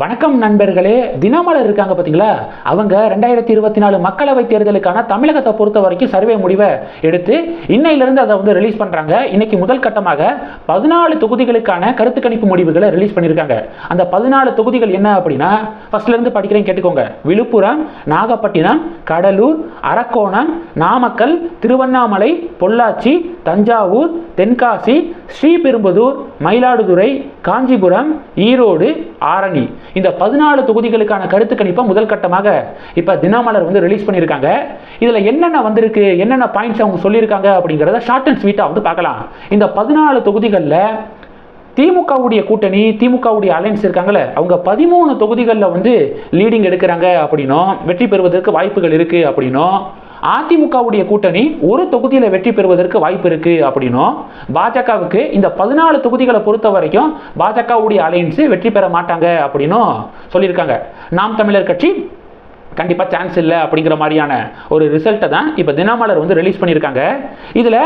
வணக்கம் நண்பர்களே. தினமலர் இருக்காங்க பார்த்தீங்களா அவங்க ரெண்டாயிரத்தி இருபத்தி நாலு மக்களவை தேர்தலுக்கான தமிழகத்தை பொறுத்த வரைக்கும் சர்வே முடிவை எடுத்து இன்னையிலிருந்து அதை வந்து ரிலீஸ் பண்ணுறாங்க இன்னைக்கு முதல் கட்டமாக பதினாலு தொகுதிகளுக்கான கருத்து கணிப்பு முடிவுகளை ரிலீஸ் பண்ணியிருக்காங்க. அந்த பதினாலு தொகுதிகள் என்ன அப்படின்னா ஃபர்ஸ்ட்லேருந்து படிக்கிறேன் கேட்டுக்கோங்க. விழுப்புரம் நாகப்பட்டினம் கடலூர் அரக்கோணம் நாமக்கல் திருவண்ணாமலை பொள்ளாச்சி தஞ்சாவூர் தென்காசி ஸ்ரீபெரும்புதூர் மயிலாடுதுறை காஞ்சிபுரம் ஈரோடு ஆரணி. இந்த பதினாலு தொகுதிகளுக்கான கருத்து கணிப்பை முதல் கட்டமாக இப்போ தினமலர் வந்து ரிலீஸ் பண்ணியிருக்காங்க. இதில் என்னென்ன வந்திருக்கு என்னென்ன பாயிண்ட்ஸ் அவங்க சொல்லியிருக்காங்க அப்படிங்கிறத ஷார்ட் அண்ட் ஸ்வீட்டாக வந்து பார்க்கலாம். இந்த பதினாலு தொகுதிகளில் திமுகவுடைய கூட்டணி திமுகவுடைய அலைன்ஸ் இருக்காங்கல்ல அவங்க பதிமூணு தொகுதிகளில் வந்து லீடிங் எடுக்கிறாங்க அப்படின்னும் வெற்றி பெறுவதற்கு வாய்ப்புகள் இருக்குது அப்படின்னும் அதிமுகவுடைய கூட்டணி ஒரு தொகுதியில் வெற்றி பெறுவதற்கு வாய்ப்பு இருக்கு அப்படின்னும் பாஜகவுக்கு இந்த பதினாலு தொகுதிகளை பொறுத்த வரைக்கும் பாஜகவுடைய அலையன்ஸ் வெற்றி பெற மாட்டாங்க அப்படின்னும் சொல்லியிருக்காங்க. நாம் தமிழர் கட்சி கண்டிப்பாக சான்ஸ் இல்லை அப்படிங்கிற மாதிரியான ஒரு ரிசல்ட்டை தான் இப்போ தினமலர் வந்து ரிலீஸ் பண்ணியிருக்காங்க. இதில்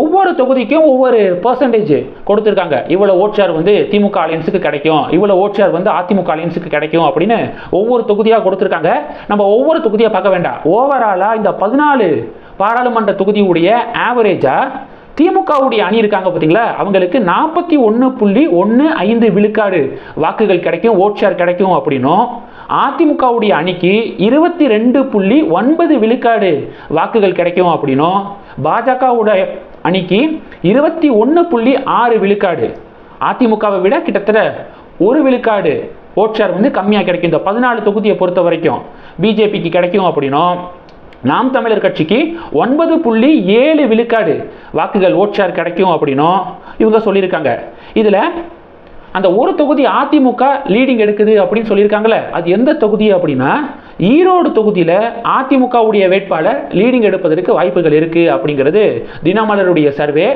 ஒவ்வொரு தொகுதிக்கும் ஒவ்வொரு பர்சன்டேஜ் கொடுத்துருக்காங்க. இவ்வளோ ஓட்சார் வந்து திமுக அலையன்ஸுக்கு கிடைக்கும். இவ்வளோ ஓட்சார் வந்து அதிமுக அலையன்ஸுக்கு கிடைக்கும் அப்படின்னு ஒவ்வொரு தொகுதியாக கொடுத்துருக்காங்க. நம்ம ஒவ்வொரு தொகுதியாக பார்க்க வேண்டாம். ஓவராலாக இந்த பதினாலு பாராளுமன்ற தொகுதியுடைய ஆவரேஜாக திமுகவுடைய அணி இருக்காங்க பார்த்தீங்களா? அவங்களுக்கு நாற்பத்தி ஒன்று புள்ளி ஒன்று ஐந்து விழுக்காடு வாக்குகள் கிடைக்கும் ஓட் ஷேர் கிடைக்கும் அப்படின்னும் அதிமுகவுடைய அணிக்கு இருபத்தி ரெண்டு புள்ளி ஒன்பது விழுக்காடு வாக்குகள் கிடைக்கும் அப்படின்னும் பாஜகவுடைய அணிக்கு இருபத்தி ஒன்று புள்ளி ஆறு விழுக்காடு. அதிமுகவை விட கிட்டத்தட்ட ஒரு விழுக்காடு ஓட் ஷேர் வந்து கம்மியாக கிடைக்கும். இந்த பதினாலு தொகுதியை பொறுத்த வரைக்கும் பிஜேபிக்கு கிடைக்கும் அப்படின்னும் நாம் தமிழர் கட்சிக்கு ஒன்பது புள்ளி ஏழு விழுக்காடு வாக்குகள் ஓட்சார் கிடைக்கும் அப்படின்னும் இவங்க சொல்லியிருக்காங்க. இதில் அந்த ஒரு தொகுதி அதிமுக லீடிங் எடுக்குது அப்படின்னு சொல்லியிருக்காங்களே அது எந்த தொகுதி அப்படின்னா ஈரோடு தொகுதியில் அதிமுகவுடைய வேட்பாளர் லீடிங் எடுப்பதற்கு வாய்ப்புகள் இருக்குது அப்படிங்கிறது தினமலருடைய சர்வே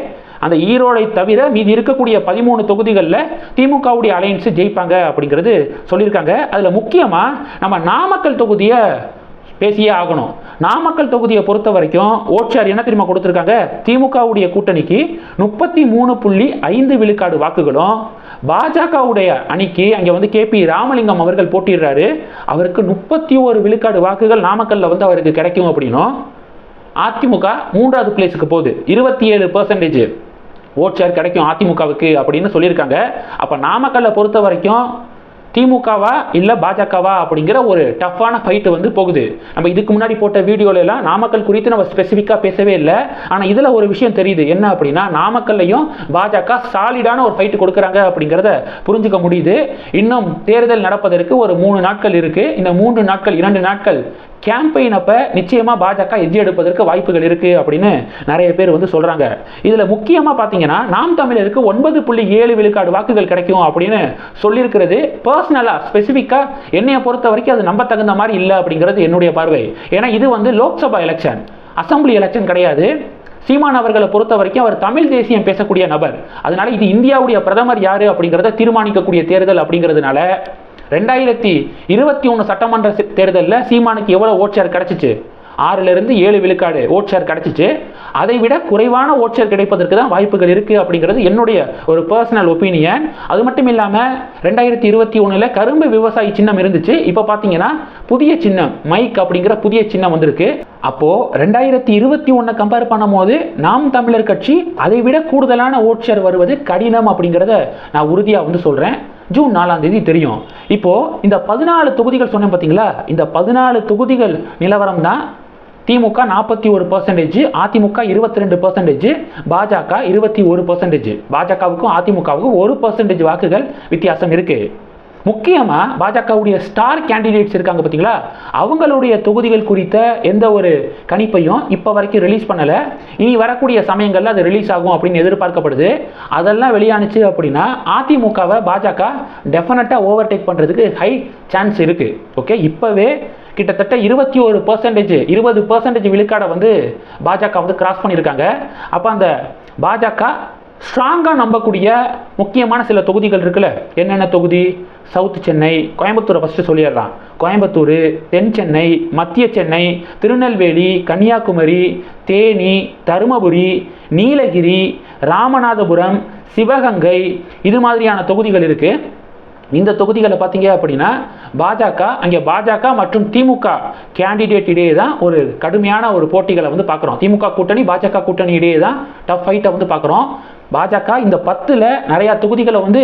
அந்த ஈரோடை தவிர மீதி இருக்கக்கூடிய பதிமூணு தொகுதிகளில் திமுகவுடைய அலையன்ஸ் ஜெயிப்பாங்க அப்படிங்கிறது சொல்லியிருக்காங்க. அதில் முக்கியமாக நம்ம நாமக்கல் தொகுதியை பேசியே ஆகணும். நாமக்கல் தொகுதியை பொறுத்த வரைக்கும் ஓட்சியார் என்ன தெரியுமா கொடுத்துருக்காங்க? திமுகவுடைய கூட்டணிக்கு முப்பத்தி மூணு புள்ளி ஐந்து விழுக்காடு வாக்குகளும் பாஜகவுடைய அணிக்கு அங்கே வந்து கே பி ராமலிங்கம் அவர்கள் போட்டிடுறாரு அவருக்கு முப்பத்தி ஒரு விழுக்காடு வாக்குகள் நாமக்கல்ல வந்து அவருக்கு கிடைக்கும் அப்படின்னும் அதிமுக மூன்றாவது பிளேஸுக்கு போகுது. இருபத்தி ஏழு பர்சன்டேஜ் ஓட் ஷேர் கிடைக்கும் அதிமுகவுக்கு அப்படின்னு சொல்லியிருக்காங்க. அப்போ நாமக்கல்லை பொறுத்த வரைக்கும் திமுகவா இல்லை பாஜகவா அப்படிங்கிற ஒரு டஃப்பான ஃபைட்டு வந்து போகுது. நம்ம இதுக்கு முன்னாடி போட்ட வீடியோலலாம் நாமக்கல் குறித்து நம்ம ஸ்பெசிஃபிக்காக பேசவே இல்லை. ஆனால் இதில் ஒரு விஷயம் தெரியுது. என்ன அப்படின்னா நாமக்கல்லையும் பாஜக சாலிடான ஒரு ஃபைட்டு கொடுக்குறாங்க அப்படிங்கிறத புரிஞ்சுக்க முடியுது. இன்னும் தேர்தல் நடப்பதற்கு ஒரு மூணு நாட்கள் இருக்குது இந்த மூன்று நாட்கள் இரண்டு நாட்கள் கேம்பெயின் அப்போ நிச்சயமாக பாஜக எஜ்ஜி எடுப்பதற்கு வாய்ப்புகள் இருக்குது அப்படின்னு நிறைய பேர் வந்து சொல்கிறாங்க இதில் முக்கியமாக பார்த்தீங்கன்னா நாம் தமிழருக்கு ஒன்பது புள்ளி ஏழு விழுக்காடு வாக்குகள் கிடைக்கும் அப்படின்னு சொல்லியிருக்கிறது. பர்ஸ் பர்சனலாக ஸ்பெசிஃபிக்காக என்னையை பொறுத்த வரைக்கும் அது நம்ப தகுந்த மாதிரி இல்லை அப்படிங்கிறது என்னுடைய பார்வை. ஏன்னா இது வந்து லோக்சபா எலெக்ஷன் அசம்பிளி எலெக்ஷன் கிடையாது. சீமான் அவர்களை பொறுத்த வரைக்கும் அவர் தமிழ் தேசியம் பேசக்கூடிய நபர். அதனால இது இந்தியாவுடைய பிரதமர் யாரு அப்படிங்கிறத தீர்மானிக்கக்கூடிய தேர்தல் அப்படிங்கிறதுனால ரெண்டாயிரத்தி இருபத்தி ஒன்று சட்டமன்ற தேர்தலில் சீமானுக்கு எவ்வளோ ஓட் ஷேர் கிடச்சிச்சு? ஆறிலிருந்து ஏழு விழுக்காடு ஓட் ஷேர் கிடச்சிச்சு. அதை விட குறைவான ஓட் ஷேர் கிடைப்பதற்கு தான் வாய்ப்புகள் இருக்குது அப்படிங்கிறது என்னுடைய ஒரு பர்சனல் ஒப்பீனியன் அது மட்டும் இல்லாமல் ரெண்டாயிரத்தி இருபத்தி ஒன்றில் கரும்பு விவசாயி சின்னம் இருந்துச்சு. இப்போ பார்த்தீங்கன்னா புதிய சின்னம் மைக் அப்படிங்கிற புதிய சின்னம் வந்திருக்கு. அப்போது ரெண்டாயிரத்தி இருபத்தி ஒன்றை கம்பேர் பண்ணும்போது நாம் தமிழர் கட்சி அதை விட கூடுதலான ஓட் ஷேர் வருவது கடினம் அப்படிங்கிறத நான் உறுதியாக வந்து சொல்கிறேன் ஜூன் நாலாம் தேதி தெரியும். இப்போ இந்த பதினாலு தொகுதிகள் சொன்னேன் பார்த்தீங்களா இந்த பதினாலு தொகுதிகள் நிலவரம் தான் திமுக நாற்பத்தி ஒரு பர்சன்டேஜ் அதிமுக இருபத்தி ரெண்டு பர்சன்டேஜ் பாஜக இருபத்தி ஒரு பர்சன்டேஜ் பாஜகவுக்கும் அதிமுகவுக்கும் ஒரு பர்சன்டேஜ் வாக்குகள் வித்தியாசம் இருக்கு. முக்கியமாக பாஜகவுடைய ஸ்டார் கேண்டிடேட்ஸ் இருக்காங்க பார்த்தீங்களா அவங்களுடைய தொகுதிகள் குறித்த எந்த ஒரு கணிப்பையும் இப்போ வரைக்கும் ரிலீஸ் பண்ணலை. இனி வரக்கூடிய சமயங்களில் அது ரிலீஸ் ஆகும் அப்படின்னு எதிர்பார்க்கப்படுது. அதெல்லாம் வெளியானுச்சு அப்படின்னா அதிமுகவை பாஜக டெஃபினட்டாக ஓவர்டேக் பண்ணுறதுக்கு ஹை சான்ஸ் இருக்குது ஓகே இப்போவே கிட்டத்தட்ட இருபத்தி ஒரு பர்சன்டேஜ் இருபது பர்சன்டேஜ் விழுக்காடை வந்து பாஜக வந்து கிராஸ் பண்ணியிருக்காங்க. அப்போ அந்த பாஜக ஸ்ட்ராங்காக நம்பக்கூடிய முக்கியமான சில தொகுதிகள் இருக்குல்ல? என்னென்ன தொகுதி? சவுத் சென்னை கோயம்புத்தூரை ஃபஸ்ட்டு சொல்லிடுறான் கோயம்புத்தூர் தென் சென்னை மத்திய சென்னை திருநெல்வேலி கன்னியாகுமரி தேனி தருமபுரி நீலகிரி ராமநாதபுரம் சிவகங்கை இது மாதிரியான தொகுதிகள் இருக்குது இந்த தொகுதிகளை பார்த்தீங்க அப்படின்னா பாஜக அங்கே பாஜக மற்றும் திமுக கேண்டிடேட் இடையே தான் ஒரு கடுமையான ஒரு போட்டிகளை வந்து பார்க்குறோம். திமுக கூட்டணி பாஜக கூட்டணி இடையே தான் டஃப் ஃபைட்டை வந்து பார்க்குறோம். பாஜக இந்த பத்தில் நிறையா தொகுதிகளை வந்து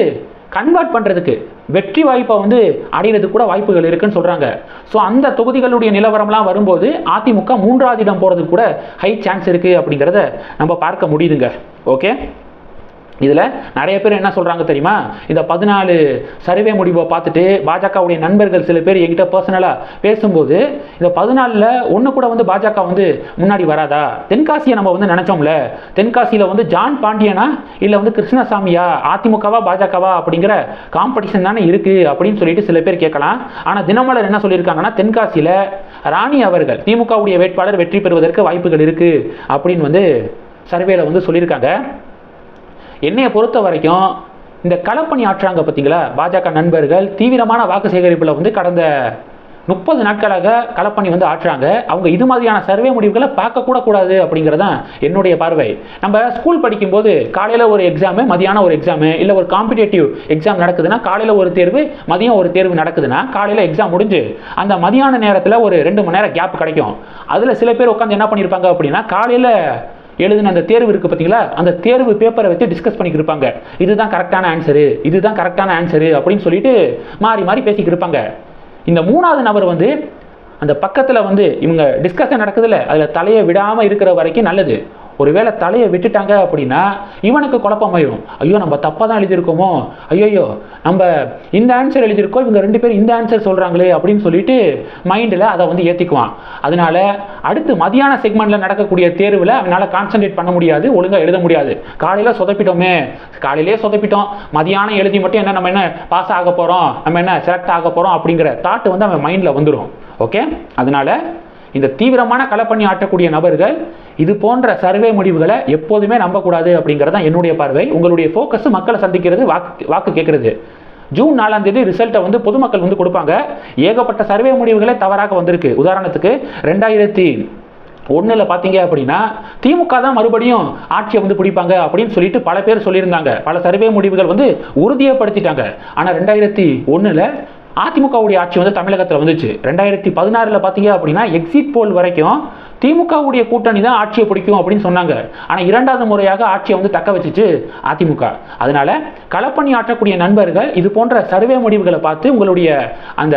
கன்வெர்ட் பண்ணுறதுக்கு வெற்றி வாய்ப்பை வந்து அடையிறதுக்கு கூட வாய்ப்புகள் இருக்குன்னு சொல்கிறாங்க ஸோ அந்த தொகுதிகளுடைய நிலவரம்லாம் வரும்போது அதிமுக மூன்றாவது இடம் போகிறதுக்கு கூட ஹை சான்ஸ் இருக்குது அப்படிங்கிறத நம்ம பார்க்க முடியுதுங்க. ஓகே இதில் நிறைய பேர் என்ன சொல்கிறாங்க தெரியுமா? இந்த பதினாலு சர்வே முடிவை பார்த்துட்டு பாஜகவுடைய நண்பர்கள் சில பேர் என்கிட்ட பர்சனலாக பேசும்போது இந்த பதினாலில் ஒன்று கூட வந்து பாஜக வந்து முன்னாடி வராதா? தென்காசியை நம்ம வந்து நினச்சோம்ல. தென்காசியில் வந்து ஜான் பாண்டியனா இல்லை வந்து கிருஷ்ணசாமியா? அதிமுகவா பாஜகவா அப்படிங்கிற காம்படிஷன் தானே இருக்குது அப்படின்னு சொல்லிட்டு சில பேர் கேட்கலாம். ஆனால் தினமலர் என்ன சொல்லியிருக்காங்கன்னா தென்காசியில் ராணி அவர்கள் திமுகவுடைய வேட்பாளர் வெற்றி பெறுவதற்கு வாய்ப்புகள் இருக்குது அப்படின்னு வந்து சர்வேல வந்து சொல்லியிருக்காங்க. என்னையை பொறுத்த வரைக்கும் இந்த களப்பணி ஆற்றுறாங்க பார்த்தீங்களா? பாஜக நண்பர்கள் தீவிரமான வாக்கு சேகரிப்பில் வந்து கடந்த முப்பது நாட்களாக களப்பணி வந்து ஆற்றுறாங்க அவங்க இது மாதிரியான சர்வே முடிவுகளை பார்க்கக்கூட கூடாது அப்படிங்கிறதான் என்னுடைய பார்வை. நம்ம ஸ்கூல் படிக்கும்போது காலையில் ஒரு எக்ஸாமு மதியானம் ஒரு எக்ஸாமு இல்லை ஒரு காம்படேட்டிவ் எக்ஸாம் நடக்குதுன்னா காலையில் ஒரு தேர்வு மதியம் ஒரு தேர்வு நடக்குதுன்னா காலையில் எக்ஸாம் முடிஞ்சு அந்த மதியான நேரத்தில் ஒரு ரெண்டு மணி நேரம் கேப் கிடைக்கும். அதில் சில பேர் உட்காந்து என்ன பண்ணியிருப்பாங்க அப்படின்னா காலையில் எழுதின அந்த தேர்வு இருக்குது பார்த்தீங்களா அந்த தேர்வு பேப்பரை வச்சு டிஸ்கஸ் பண்ணிக்கிருப்பாங்க இருப்பாங்க. இதுதான் கரெக்டான ஆன்சரு இதுதான் கரெக்டான ஆன்சரு அப்படின்னு சொல்லிட்டு மாறி மாறி பேசிக்கிட்டு இருப்பாங்க. இந்த மூணாவது நபர் வந்து அந்த பக்கத்தில் வந்து இவங்க டிஸ்கஷன் நடக்குதுல்ல அதில் தலையை விடாமல் இருக்கிற வரைக்கும் நல்லது. ஒருவேளை தலையை விட்டுட்டாங்க அப்படின்னா இவனுக்கு குழப்பமாயிடும் ஐயோ நம்ம தப்பாக தான் எழுதியிருக்கோமோ? ஐயோயோ நம்ம இந்த ஆன்சர் எழுதியிருக்கோம் இவங்க ரெண்டு பேரும் இந்த ஆன்சர் சொல்கிறாங்களே அப்படின்னு சொல்லிட்டு மைண்டில் அதை வந்து ஏற்றிக்குவான் அதனால அடுத்து மதியான செக்மெண்ட்டில் நடக்கக்கூடிய தேர்வில் அவனால் கான்சென்ட்ரேட் பண்ண முடியாது ஒழுங்காக எழுத முடியாது. காலையில் சொதப்பிட்டோமே காலையிலே சொதப்பிட்டோம். மதியானம் எழுதி மட்டும் என்ன நம்ம என்ன பாஸ் ஆக போகிறோம் நம்ம என்ன செலக்ட் ஆக போகிறோம் அப்படிங்கிற தாட் வந்து அவன் மைண்டில் வந்துடும் ஓகே அதனால இந்த தீவிரமான களப்பணி ஆட்டக்கூடிய நபர்கள் இது போன்ற சர்வே முடிவுகளை எப்போதுமே நம்பக்கூடாது அப்படிங்கிறது தான் என்னுடைய பார்வை. உங்களுடைய ஃபோக்கஸ் மக்களை சந்திக்கிறது வாக்கு வாக்கு கேட்கறது. ஜூன் நாலாம் தேதி ரிசல்ட்டை வந்து பொதுமக்கள் வந்து கொடுப்பாங்க. ஏகப்பட்ட சர்வே முடிவுகளே தவறாக வந்திருக்கு. உதாரணத்துக்கு ரெண்டாயிரத்தி ஒன்றில் பார்த்தீங்க அப்படின்னா திமுக தான் மறுபடியும் ஆட்சியை வந்து பிடிப்பாங்க அப்படின்னு சொல்லிட்டு பல பேர் சொல்லியிருந்தாங்க. பல சர்வே முடிவுகள் வந்து உறுதியப்படுத்திட்டாங்க. ஆனால் ரெண்டாயிரத்தி ஒன்றில் அதிமுகவுடைய ஆட்சி வந்து தமிழகத்தில் வந்துச்சு. ரெண்டாயிரத்தி பதினாறில் பார்த்தீங்க அப்படின்னா எக்ஸிட் போல் வரைக்கும் திமுகவுடைய கூட்டணி தான் ஆட்சியை பிடிக்கும் அப்படின்னு சொன்னாங்க. ஆனால் இரண்டாவது முறையாக ஆட்சியை வந்து தக்க வச்சுச்சு அதிமுக. அதனால களப்பணி ஆற்றக்கூடிய நண்பர்கள் இது போன்ற சர்வே முடிவுகளை பார்த்து உங்களுடைய அந்த